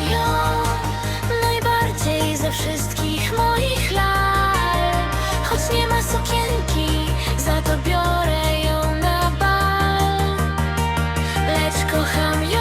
ją najbardziej ze wszystkich moich lat Choć nie ma sukienki, za to biorę ją na bal. Lecz kocham ją